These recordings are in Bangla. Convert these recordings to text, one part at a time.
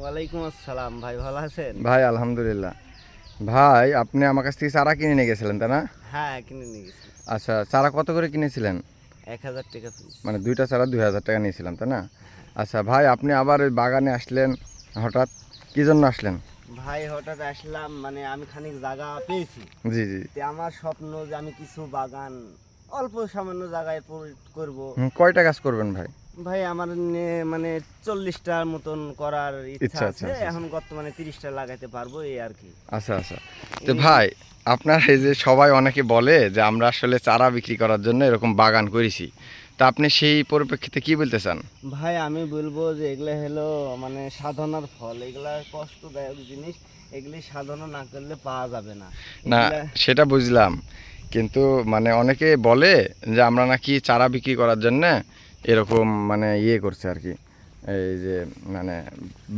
ওয়ালাইকুম আসসালাম ভাই ভালো আছেন? ভাই আলহামদুলিল্লাহ। ভাই আপনি আমার কাছ থেকে চারা কিনে নিয়ে গেছিলেন তাই না? হ্যাঁ কিনে নিয়ে গেছি আচ্ছা চারা কত করে কিনেছিলেন? এক হাজার টাকা মানে দুইটা চারা দুই হাজার টাকা নিয়েছিলাম তাই না? আচ্ছা ভাই আপনি আবার ওই বাগানে আসলেন হঠাৎ কি জন্য আসলেন? ভাই হঠাৎ আসলাম মানে আমি খানিক জায়গা পেয়েছি। জি জি। তে আমার স্বপ্ন যে আমি কিছু বাগান অল্প সামান্য জায়গায় করব। কয়টা গাছ করবেন ভাই? ভাই আমার মানে চল্লিশটার মতন করার ইচ্ছা আছে, আছে। আচ্ছা, এখন বর্তমানে তিরিশটা লাগাইতে পারব এই আর কি। আচ্ছা আচ্ছা। তো ভাই আপনার এই যে সবাই অনেকে বলে যে আমরা আসলে চারা বিক্রি করার জন্য এরকম বাগান করেছি। তা আপনি সেই পরিপ্রেক্ষিতে কি বলতে চান? ভাই আমি বলব যে এগুলো হলো মানে সাধনার ফল। এগুলা কষ্টদায়ক জিনিস। এগুলি সাধনা না করলে পাওয়া যাবে না। না সেটা বুঝলাম। কিন্তু মানে অনেকে বলে যে আমরা নাকি চারা বিক্রি করার জন্য এরকম মানে ইয়ে করছে আর কি। এই যে মানে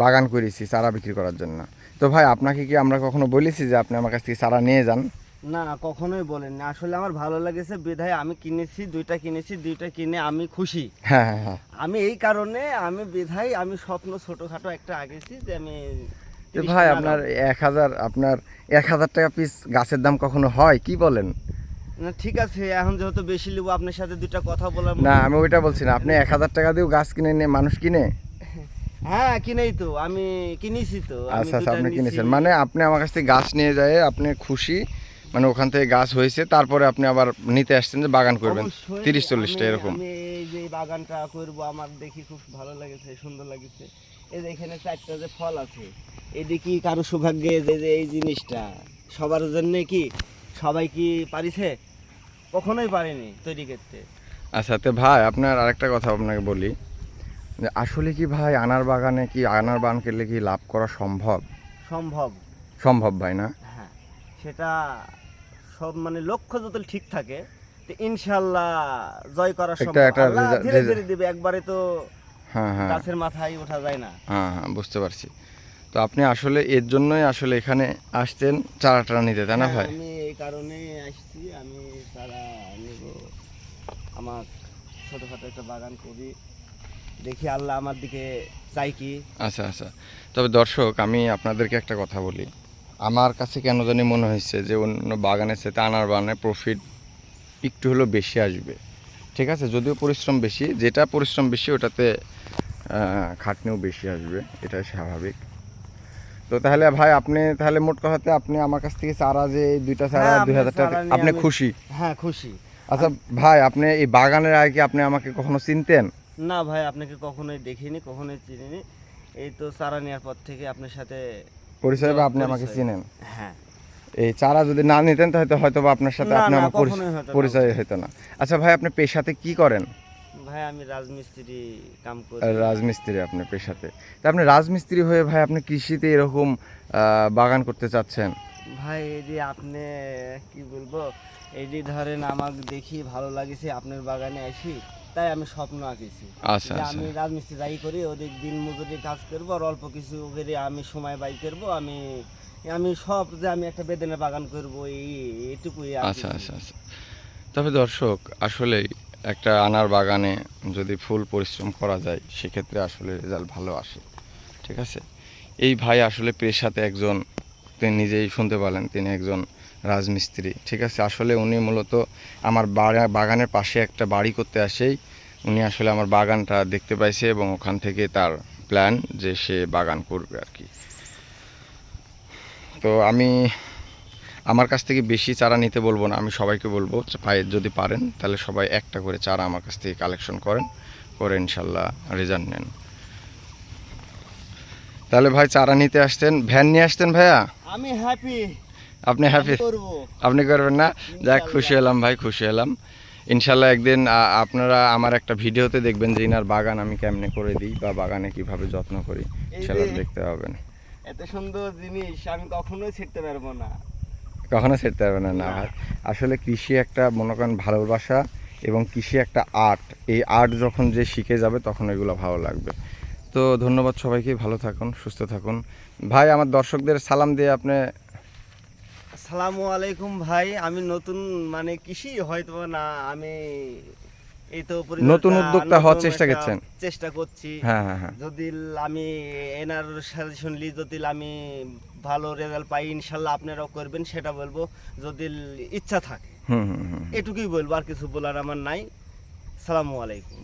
বাগান করেছি চারা বিক্রি করার জন্য। তো ভাই আপনাকে কি আমরা কখনো বলেছি যে আপনি আমার কাছ থেকে চারা নিয়ে যান? না কখনোই বলেননি। আসলে আমার ভালো লেগেছে বিধায় আমি কিনেছি দুইটা কিনেছি দুইটা কিনে আমি খুশি। হ্যাঁ হ্যাঁ হ্যাঁ। আমি এই কারণে আমি বিধায় আমি স্বপ্ন ছোটখাটো একটা আগেছি যে আমি ভাই আপনার এক হাজার আপনার এক হাজার টাকা পিস গাছের দাম কখনো হয়? কি বলেন? না ঠিক আছে এখন যেহেতু বেশি নেব আপনার সাথে দুইটা কথা বলার না আমি ওইটা বলছি না আপনি এক হাজার টাকা দিয়েও গাছ কিনে নিয়ে মানুষ কিনে? হ্যাঁ কিনেই তো আমি কিনেছি তো আচ্ছা আচ্ছা আপনি কিনেছেন। মানে আপনি আমার কাছ থেকে গাছ নিয়ে যায় আপনি খুশি মানে ওখান থেকে গাছ হয়েছে তারপরে আপনি আবার নিতে আসছেন যে বাগান করবেন। তিরিশ চল্লিশটা এরকম। এই যে বাগানটা করব আমার দেখি খুব ভালো লেগেছে সুন্দর লাগেছে। এই যে এখানে চারটা যে ফল আছে এটি কি কারও সৌভাগ্যে যে এই জিনিসটা সবার জন্য কি? সবাই কি পারিছে? কখনোই পারেনি তৈরি করতে। আচ্ছা তো ভাই আপনার আরেকটা কথা আপনাকে বলি। যে আসলে কি ভাই আনার বাগানে কি আনার বাগান করলে কি লাভ করা সম্ভব? সম্ভব। সম্ভব ভাই না? হ্যাঁ সেটা সব মানে লক্ষ্য যত ঠিক থাকে তো ইনশাল্লাহ জয় করা সম্ভব। একটা আল্লাহ ধীরে ধীরে দিবে একবারে তো হ্যাঁ হ্যাঁ। গাছের মাথায় ওঠা যায় না। হ্যাঁ হ্যাঁ বুঝতে পারছি। তো আপনি আসলে এর জন্যই আসলে এখানে আসতেন চারা টারা নিতে তাই না হ্যাঁ, ভাই? আমি এই কারণে আসছি। আমি তারা নেব। আমার ছোটখাটো একটা বাগান করি। দেখি আল্লাহ আমার দিকে চাই কি। আচ্ছা আচ্ছা। তবে দর্শক আমি আপনাদেরকে একটা কথা বলি। আমার কাছে কেন জানি মনে হয়েছে যে অন্য বাগানের সাথে আনার বাগানে প্রফিট একটু হলেও বেশি আসবে। ঠিক আছে? যদিও পরিশ্রম বেশি। যেটা পরিশ্রম বেশি ওটাতে খাটনিও বেশি আসবে। এটাই স্বাভাবিক। তো তাহলে ভাই আপনি তাহলে মোট কথাতে আপনি আমার কাছ থেকে চারা যে দুইটা চারা হ্যাঁ, দুই হাজার টাকা আপনি খুশি? হ্যাঁ খুশি। আচ্ছা ভাই আপনি এই বাগানের আগে আপনি আমাকে কখনো চিনতেন? না ভাই আপনাকে কখনোই দেখিনি কখনোই চিনিনি। এই তো চারা নেওয়ার পর থেকে আপনার সাথে পরিচয় বা আপনি আমাকে চিনেন? হ্যাঁ। এই চারা যদি না নিতেন তাহলে হয়তো বা আপনার সাথে আপনি আমার। পরিচয় হতো না। আচ্ছা ভাই আপনি পেশাতে কি করেন? ভাই আমি রাজমিস্ত্রি কাম করি। রাজমিস্ত্রি আপনি পেশাতে। তা আপনি রাজমিস্ত্রি হয়ে ভাই আপনি কৃষিতে এরকম বাগান করতে চাচ্ছেন? ভাই এই যে আপনি কি বলব এই যে ধরেন আমাকে দেখি ভালো লাগেছে আপনার বাগানে আসি তাই আমি স্বপ্ন আঁকেছি। আচ্ছা আচ্ছা। আমি রাজমিস্ত্রি যাই করি ওদের দিন মজুরি কাজ করব আর অল্প কিছু করে আমি সময় বাই করব আমি আমি সব যে আমি একটা বেদনা বাগান করব এই এটুকুই আচ্ছা আচ্ছা আচ্ছা। তবে দর্শক আসলেই একটা আনার বাগানে যদি ফুল পরিশ্রম করা যায়, সেক্ষেত্রে আসলে রেজাল্ট ভালো আসে। ঠিক আছে? এই ভাই আসলে পেশাতে একজন, তিনি নিজেই শুনতে পারলেন, তিনি একজন রাজমিস্ত্রি। ঠিক আছে? আসলে উনি মূলত আমার বাগানের পাশে একটা বাড়ি করতে আসেই উনি আসলে আমার বাগানটা দেখতে পাইছে এবং ওখান থেকে তার প্ল্যান যে সে বাগান করবে আর কি। তো আমি আমার কাছ থেকে বেশি চারা নিতে বলব না আমি সবাইকে বলব যে ভাই যদি পারেন তাহলে সবাই একটা করে চারা আমার কাছ থেকে কালেকশন করেন করে ইনশাল্লাহ রেজাল্ট নেন। তাহলে ভাই চারা নিতে আসতেন ভ্যান নিয়ে আসতেন ভাইয়া? আমি হ্যাপি আপনি হ্যাপি আপনি করবেন না? যাক খুশি হলাম ভাই খুশি হলাম। ইনশাল্লাহ একদিন আপনারা আমার একটা ভিডিওতে দেখবেন যে ইনার বাগান আমি কেমনে করে দিই বা বাগানে কীভাবে যত্ন করি ইনশাল্লাহ দেখতে পাবেন এত সুন্দর জিনিস আমি কখনোই ছিটতে পারব না। কখনো ছেড়তে পারবে না না। আসলে কৃষি একটা, মনে করেন, ভালোবাসা এবং কৃষি একটা আর্ট। এই আর্ট যখন যে শিখে যাবে, তখন এগুলো ভালো লাগবে। তো ধন্যবাদ সবাইকে, ভালো থাকুন, সুস্থ থাকুন। ভাই, আমার দর্শকদের সালাম দিয়ে আপনি আসসালামু আলাইকুম ভাই। আমি নতুন মানে কৃষি হয়তো না, আমি নতুন উদ্যোক্তা হওয়ার চেষ্টা করছেন? চেষ্টা করছি। হ্যাঁ হ্যাঁ হ্যাঁ। যদি আমি এনার সাজেশন লি যদি আমি ভালো রেজাল্ট পাই ইনশাল্লাহ আপনারাও করবেন সেটা বলব। যদি ইচ্ছা থাকে। হুম হুম হুম এটুকুই বলব আর কিছু বলার আমার নাই। সালামু আলাইকুম।